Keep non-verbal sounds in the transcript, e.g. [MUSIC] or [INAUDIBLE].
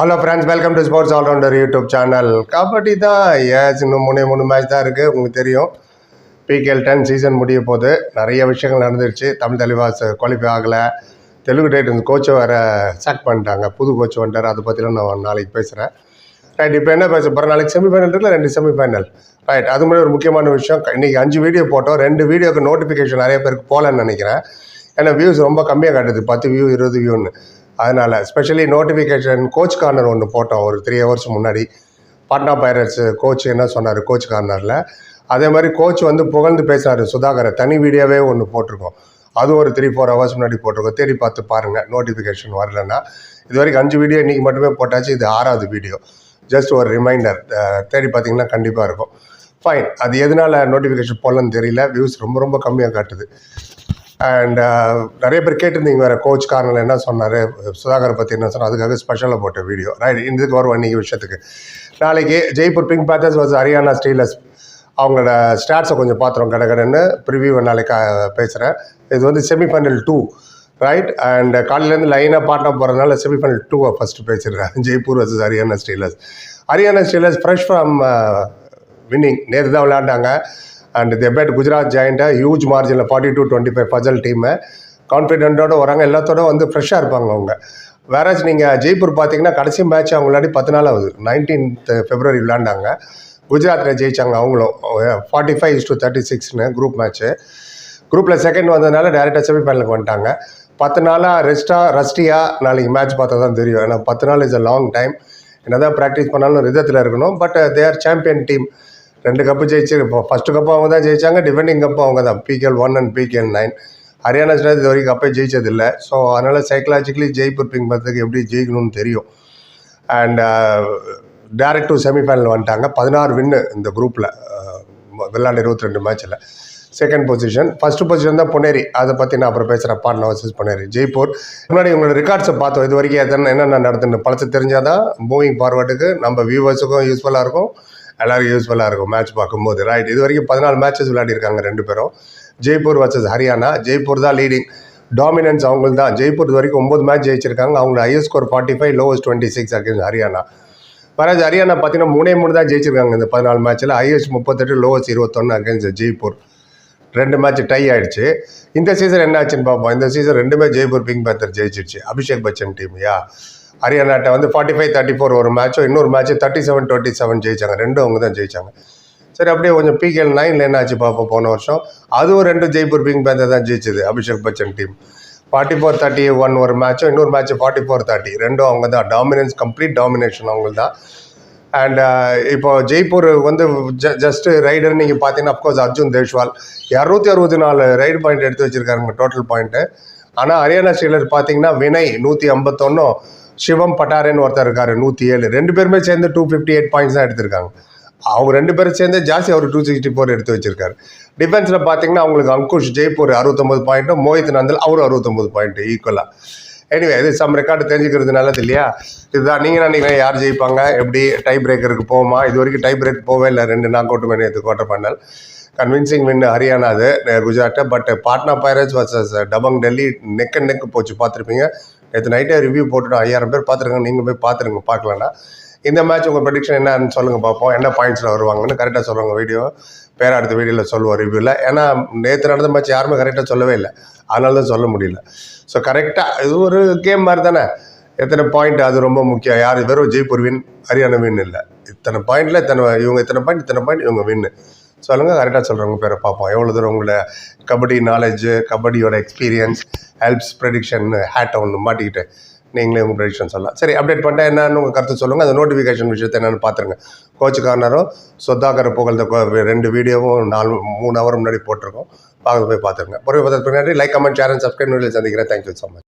Hello friends welcome to sports allrounder YouTube channel kabaddi தான் ஏஸ் இன்னும் மூணே மூணு மேட்ச் தான் இருக்குது உங்களுக்கு தெரியும். பிகேஎல் டென் சீசன் முடிய போது நிறைய விஷயங்கள் நடந்துருச்சு. தமிழ் தலைவாஸ் குவாலிஃபை ஆகலை. தெலுங்கு டைட்டன்ஸ் கோச்சை வேறு சாக் பண்ணிட்டாங்க. புது கோச் வந்துட்டார் அதை பற்றிலாம் நான் நாளைக்கு பேசுகிறேன் ரைட் இப்போ என்ன பேச போகிறேன் நாளைக்கு செமிஃபைனல் இருக்குல்ல ரெண்டு செமிஃபைனல் ரைட் அது மாதிரி ஒரு முக்கியமான விஷயம். இன்றைக்கி அஞ்சு வீடியோ போட்டோம். ரெண்டு வீடியோக்கு நோட்டிஃபிகேஷன் நிறைய பேருக்கு போகலன்னு நினைக்கிறேன். ஏன்னா வியூஸ் ரொம்ப கம்மியாக காட்டுது. பத்து வியூ இருபது வியூன்னு அதனால் ஸ்பெஷலி நோட்டிஃபிகேஷன் கோச் கார்னர் ஒன்று போட்டோம் ஒரு த்ரீ ஹவர்ஸ் முன்னாடி. பாட்னா பைரட்ஸ் கோச் என்ன சொன்னார் கோச் கார்னரில் அதே மாதிரி கோச் வந்து புகழ்ந்து பேசினார் சுதாகரை. தனி வீடியோவே ஒன்று போட்டிருக்கோம். அது ஒரு த்ரீ ஃபோர் ஹவர்ஸ் முன்னாடி போட்டிருக்கோம். தேடி பார்த்து பாருங்கள் நோட்டிஃபிகேஷன் வரலன்னா. இது வரைக்கும் அஞ்சு வீடியோ இன்றைக்கி மட்டுமே போட்டாச்சு இது ஆறாவது வீடியோ. ஜஸ்ட் ஒரு ரிமைண்டர் தேடி பார்த்தீங்கன்னா கண்டிப்பாக இருக்கும். ஃபைன் அது எதனால் நோட்டிஃபிகேஷன் போடலன்னு தெரியல. வியூஸ் ரொம்ப ரொம்ப கம்மியாக காட்டுது. அண்ட் uh, நிறைய பேர் கேட்டிருந்தீங்க வேறு கோச் கார்னல் என்ன சொன்னார் சுதாகரை பற்றி என்ன சொன்னார் அதுக்காக ஸ்பெஷலாக போட்ட வீடியோ ரைட் இதுக்கு வரும் இன்றைக்கி விஷயத்துக்கு. நாளைக்கு Jaipur pink பேத்தர்ஸ் was Haryana stealers அவங்களோட ஸ்டாட்ஸை கொஞ்சம் பார்த்துருவோம் கடை கடைன்னு. ப்ரிவியூவை நாளைக்கு பேசுகிறேன் இது வந்து செமிஃபைனல் டூ ரைட் அண்ட் காலையிலேருந்து லைனாக பாட்னா போகிறதுனால செமிஃபைனல் டூவை first பேசிடுறேன். [LAUGHS] Jaipur versus Haryana Steelers Haryana Steelers fresh from winning நேற்று தான் விளையாண்டாங்க. அண்ட் தி பெட் குஜராத் ஜாயிண்ட்டை huge மார்ஜினில் forty two twenty five Fazel டீமை கான்ஃபிடென்ட்டோடு வராங்க. எல்லாத்தோட வந்து ஃப்ரெஷ்ஷாக இருப்பாங்க அவங்க. வேறஸ் நீங்கள் ஜெய்ப்பூர் பார்த்தீங்கன்னா கடைசி மேட்ச் அவங்க விளையாடி பத்து நாள் ஆகுது நைன்டீன்த் ஃபெப்ரவரி விளையாண்டாங்க. குஜராத்தில் ஜெயிச்சாங்க அவங்களும். Forty five is to thirty சிக்ஸ்னு குரூப் மேட்ச்சு குரூப்பில் செகண்ட் வந்ததுனால டேரெக்டாக செமிஃபைனலுக்கு வந்துட்டாங்க. பத்து நாளாக ரெஸ்ட்டாக ரஸ்டியாக நாளைக்கு மேட்ச் பார்த்தா தான் தெரியும். ஏன்னா பத்து நாள் இஸ் அ லாங் டைம் என்ன தான் ப்ராக்டிஸ் பண்ணாலும் ரிதத்தில் இருக்கணும் பட் தேர் சாம்பியன் டீம் ரெண்டு கப்பு ஜெயிச்சு இப்போ ஃபஸ்ட்டு கப்பு அவங்க தான் ஜெயிச்சாங்க டிஃபெண்டிங் கப்பு அவங்க தான் PKL one and PKL nine Haryana state இது வரைக்கும் கப்பே ஜெயிச்சதில்லை. ஸோ அதனால் சைக்கலாஜிக்கலி ஜெய்ப்பூர் பிங் பத்துக்கு எப்படி ஜெயிக்கணும்னு தெரியும். அண்ட் டேரக்ட் டு செமிஃபைனல் வந்துட்டாங்க. பதினாறு வின்னு இந்த குரூப்பில் விளாண்டு இருபத்தி ரெண்டு மேட்ச்சில் செகண்ட் பொசிஷன் ஃபஸ்ட்டு பொசிஷன் தான் பொன்னேரி. அதை பற்றி நான் அப்புறம் பேசுகிறேன் பாட்னா வர்சஸ் பொன்னேரி. ஜெய்ப்பூர். முன்னாடி உங்களோட ரெக்கார்ட்ஸை பார்த்தோம். இது வரைக்கும் எத்தனை என்னென்ன நடத்துன்னு பழசு தெரிஞ்சால் தான் மூவிங் ஃபார்வர்டுக்கு நம்ம வியூவர்ஸுக்கும் யூஸ்ஃபுல்லாக இருக்கும். எல்லாருக்கும் யூஸ்ஃபுல்லாக இருக்கும் மேட்ச் பார்க்கும்போது. ரைட் இது வரைக்கும் பதினாலு மேட்சஸ் விளையாடிருக்காங்க ரெண்டு பேரும். ஜெய்ப்பூர் வர்சஸ் ஹரியானா. ஜெய்ப்பூர் தான் லீடிங் டாமினன்ஸ் அவங்களுக்கு தான். ஜெய்ப்பூர் இது வரைக்கும் ஒம்பது மேட்ச் ஜெயிச்சிருக்காங்க. அவங்க highest score forty five lowest twenty six against Haryana. வராஜ் Haryana பார்த்தீங்கன்னா மூணே மூணு தான் ஜெயிச்சிருக்காங்க இந்த பதினாலு மேட்ச்சில் ஹையஸ்ட் முப்பத்தெட்டு லோவஸ்ட் இருபத்தொன்று அகேன்ஸ்ட் ஜெய்ப்பூர். ரெண்டு மேட்ச் டை ஆயிடுச்சு. இந்த சீசன் என்ன ஆச்சுன்னு பார்ப்போம். இந்த சீசன் ரெண்டுமே ஜெய்ப்பூர் பிங்க் பேத்தர் ஜெயிச்சிருச்சு. அபிஷேக் பச்சன் டீம் யா ஹரியானாட்ட வந்து ஃபார்ட்டி ஃபைவ் தேர்ட்டி ஃபோர் ஒரு மேட்சும் இன்னொரு match thirty seven twenty seven ஜெயிச்சாங்க. ரெண்டும் அவங்க தான் ஜெயிச்சாங்க. சரி அப்படியே கொஞ்சம் பிகேஎல் நைனில் என்ன ஆச்சு பார்ப்போம் போன வருஷம். அதுவும் ரெண்டு ஜெய்ப்பூர் பிங்க் பேந்தர் தான் ஜெயிச்சது Abhishek Bachchan team forty four thirty one ஒரு மேட்சும் இன்னொரு மேட்ச் ஃபார்ட்டி ஃபோர் தேர்ட்டி ரெண்டும் அவங்க தான். டாமினன்ஸ் கம்ப்ளீட் டாமினேஷன் அவங்க தான். அண்ட் uh, இப்போ ஜெய்ப்பூர் வந்து ஜ ஜஸ்ட்டு ரைடர் நீங்கள் பார்த்தீங்கன்னா அப்கோர்ஸ் அர்ஜுன் தேஷ்வால். இரநூத்தி அறுபத்தி நாலு ரைடு பாயிண்ட் எடுத்து வச்சிருக்காருங்க டோட்டல் பாயிண்ட்டு ஆனால் ஹரியானா ஸ்டீலர் பார்த்தீங்கன்னா வினய் நூற்றி ஐம்பத்தொன்னும் சிவம் பட்டாரேன்னு ஒருத்தர் இருக்காரு நூற்றி ஏழு. ரெண்டு பேருமே சேர்ந்து டூ ஃபிஃப்டி எயிட் பாயிண்ட்ஸ் தான் எடுத்திருக்காங்க. அவங்க ரெண்டு பேரும் சேர்ந்து ஜாஸ்தி அவர் டூ சிக்ஸ்டி ஃபோர் எடுத்து வச்சிருக்காரு. டிஃபென்ஸில் பார்த்தீங்கன்னா அவங்களுக்கு அங்குஷ் ஜெய்ப்பூர் அறுபத்தொம்பது பாயிண்ட்டும் மோஹித் நந்தல் அவரும் அறுபத்தொம்பது பாயிண்ட்டு ஈக்குவலாக எனிவே இது சம் ரெக்கார்டு தெரிஞ்சுக்கிறது நல்லது இல்லையா? இதுதான் நீங்கள் நினைக்கிறேன் யார் ஜெயிப்பாங்க? எப்படி டை பிரேக்கருக்கு போகுமா? இது வரைக்கும் டை பிரேக் போவே இல்லை. ரெண்டு நாக் அவுட் பண்ணி எடுத்து குவார்டர் பண்ணல் கன்வின்சிங் வின் ஹரியானா அது குஜராத்தை but Patna Pirates versus Dabang Delhi neck and neck போச்சு பார்த்துருப்பீங்க. நேற்று நைட்டே ரிவ்யூ போட்டுட்டு ஐயாயிரம் பேர் பார்த்துருங்க நீங்கள் போய் பார்த்துருங்க பார்க்கலன்னா இந்த மேட்ச் உங்கள் ப்ரெடிக்ஷன் என்னன்னு சொல்லுங்கள் பார்ப்போம் என்ன பாயிண்ட்ஸில் வருவாங்கன்னு கரெக்டாக சொல்லுவாங்க வீடியோ பேர் அடுத்த வீடியோவில் சொல்லுவோம் ரிவ்யூவில் ஏன்னா நேற்று நடந்த மேட்ச் யாருமே கரெக்டாக சொல்லவே இல்லை. அதனால தான் சொல்ல முடியல. ஸோ கரெக்டாக இது ஒரு கேம் மாதிரி தானே. எத்தனை பாயிண்ட் அது ரொம்ப முக்கியம். யார் வெறும் ஜெய்ப்பூர் வின் ஹரியானா வின் இல்லை. இத்தனை பாயிண்டில் இத்தனை இவங்க இத்தனை பாயிண்ட் இத்தனை பாயிண்ட் இவங்க வின்னு சொல்லுங்கள் கரெக்டாக சொல்கிறவங்க பேரை பார்ப்போம். எவ்வளோ தூரம் உங்களை கபடி நாலேஜு கபடியோட எக்ஸ்பீரியன்ஸ் ஹெல்ப்ஸ் ப்ரெடிக்ஷன் ஹேட்டை ஒன்று மாட்டிக்கிட்டு நீங்களே உங்கள் ப்ரெடிக்ஷன் சொல்லலாம். சரி அப்டேட் பண்ணிட்டா என்னன்னு உங்கள் கருத்து சொல்லுங்கள் அந்த நோட்டிஃபிகேஷன் விஷயத்தை என்னென்னு பார்த்துருங்க. கோச் கார்னரும் சொத்தாக்கரை புகழ்ந்த ரெண்டு வீடியோவும் நாலு மூணு ஹவர் முன்னாடி போட்டிருக்கோம். பார்க்க போய் பார்த்துருங்க. பொறுப்பு பார்த்து பின்னாடி like comment share and subscribe சந்திக்கிறேன். Thank you so much